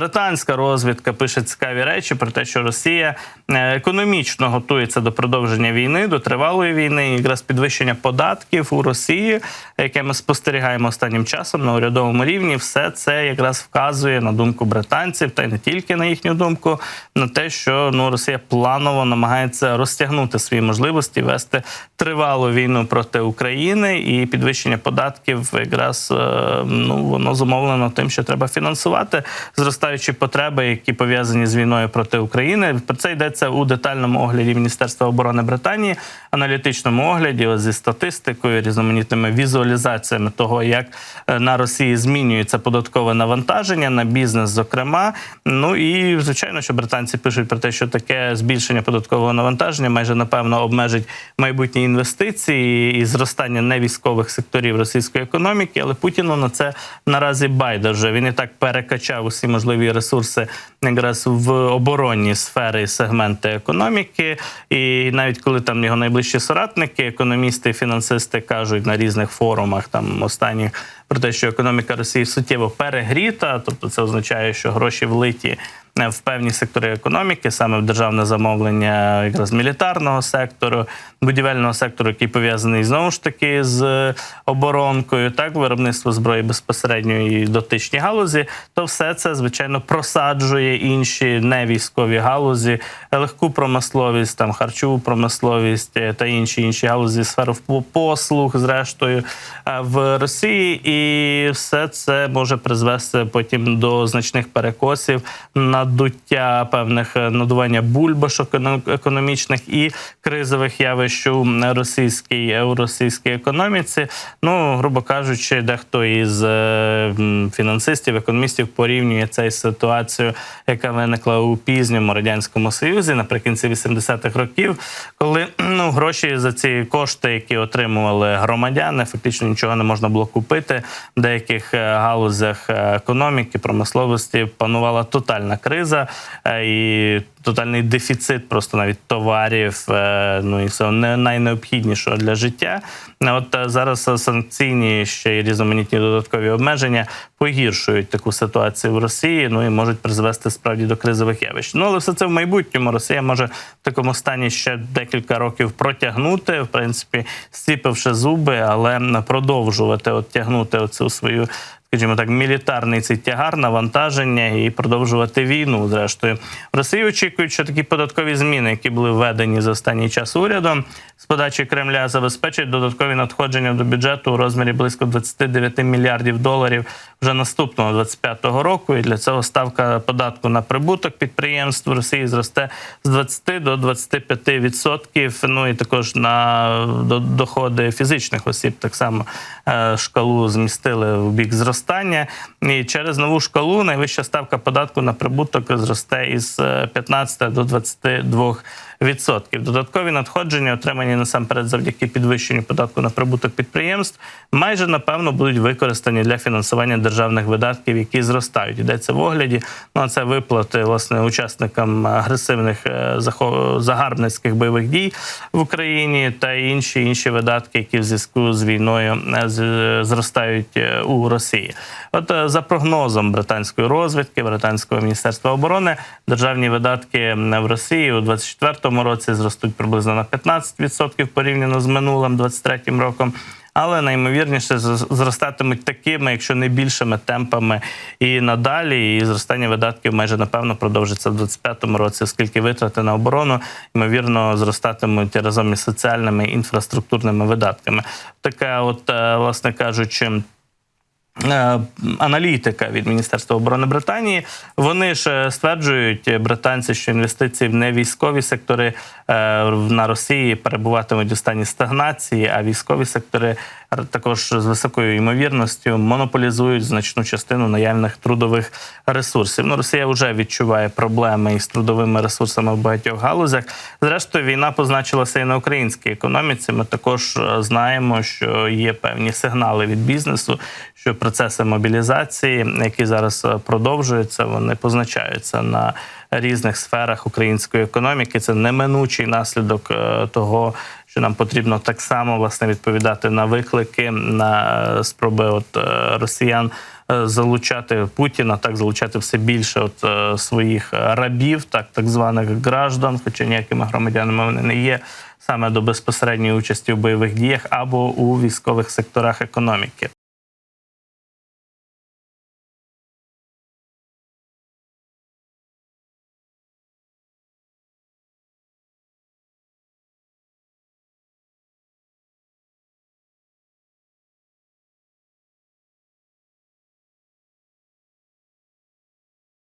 британська розвідка пише цікаві речі про те, що Росія е, економічно готується до продовження війни, до тривалої війни, і якраз підвищення податків у Росії, яке ми спостерігаємо останнім часом на урядовому рівні, все це якраз вказує на думку британців, та й не тільки на їхню думку, на те, що ну Росія планово намагається розтягнути свої можливості, вести тривалу війну проти України і підвищення податків, якраз е, ну воно зумовлено тим, що треба фінансувати зростаючі потреби, які пов'язані з війною проти України. Про це йдеться у детальному огляді Міністерства оборони Британії, аналітичному огляді зі статистикою, різноманітними візуалізаціями того, як е, на Росії змінюється податкове навантаження на бізнес, зокрема. Ну і звичайно, що британці пишуть про те, що таке збільшення податкового навантаження майже напевно обмежить майбутні інвестиції і зростання невійськових секторів російської економіки. Але Путіну на це наразі байдуже. Він і так перекачав усі можливі ресурси якраз в оборонні сфери і сегменти економіки. І навіть коли там його найближчі соратники, економісти, фінансисти кажуть на різних форумах, там останніх про те, що економіка Росії суттєво перегріта, тобто це означає, що гроші влиті в певні сектори економіки, саме в державне замовлення якраз мілітарного сектору, будівельного сектору, який пов'язаний знову ж таки з оборонкою, так виробництво зброї безпосередньо і дотичні галузі, то все це звичайно просаджує інші невійськові галузі, легку промисловість, там харчову промисловість е, та інші інші галузі сферу послуг, зрештою е, в Росії, і все це може призвести потім до значних перекосів, надуття певних е, надування бульбашок економічних і кризових явищ у російській у російській економіці. Ну, грубо кажучи, дехто із е, фінансистів, економістів порівнює цей ситуацію, яка виникла у пізньому радянському союзі наприкінці 80-х років, коли ну гроші за ці кошти, які отримували громадяни, фактично нічого не можна було купити. В деяких е, галузях е, економіки, промисловості панувала тотальна криза е, і тотальний дефіцит просто навіть товарів, е, ну і все не найнеобхіднішого для життя. От е, зараз санкційні ще й різноманітні додаткові обмеження погіршують таку ситуацію в Росії. Ну і можуть призвести справді до кризових явищ. Ну але все це в майбутньому. Росія може в такому стані ще декілька років протягнути, в принципі, стіпивши зуби, але продовжувати от тягнути оцю свою скажімо так, мілітарний цей тягар, навантаження і продовжувати війну. Зрештою, в Росії очікують, що такі податкові зміни, які були введені за останній час урядом, з подачі Кремля забезпечать додаткові надходження до бюджету у розмірі близько 29 мільярдів доларів вже наступного 25-го року. І для цього ставка податку на прибуток підприємств в Росії зросте з 20 до 25 відсотків. Ну і також на до- доходи фізичних осіб так само е, шкалу змістили в бік зростання. І через нову шкалу найвища ставка податку на прибуток зросте із е, 15 до 22 відсотків. Додаткові надходження, отримані насамперед завдяки підвищенню податку на прибуток підприємств, майже напевно будуть використані для фінансування державних видатків, які зростають. Йдеться в огляді. Ну а це виплати власне учасникам агресивних е, загарбницьких бойових дій в Україні та інші інші видатки, які в зв'язку з війною е, зростають е, у Росії. От е, за прогнозом британської розвідки, британського міністерства оборони, державні видатки в Росії у 24-му році зростуть приблизно на 15% порівняно з минулим 23-м роком. Але наймовірніше зростатимуть такими, якщо не більшими темпами і надалі. І зростання видатків майже напевно продовжиться в 25-му році, оскільки витрати на оборону ймовірно зростатимуть разом із соціальними інфраструктурними видатками. Така, от, е, власне кажучи. Е, Аналітика від Міністерства оборони Британії. Вони ж е, стверджують е, британці, що інвестиції в невійськові сектори на Росії перебуватимуть у стані стагнації, а військові сектори також з високою ймовірністю монополізують значну частину наявних трудових ресурсів. Ну, Росія вже відчуває проблеми із трудовими ресурсами в багатьох галузях. Зрештою, війна позначилася і на українській економіці. Ми також е, знаємо, що є певні сигнали від бізнесу, що процеси мобілізації, які зараз е, продовжуються, вони позначаються на різних сферах української економіки. Це неминучий наслідок е, того, що нам потрібно так само власне відповідати на виклики, на е, спроби от е, росіян е, залучати Путіна, так залучати все більше от е, своїх рабів, так так званих граждан, хоча ніякими громадянами вони не є, саме до безпосередньої участі в бойових діях або у військових секторах економіки.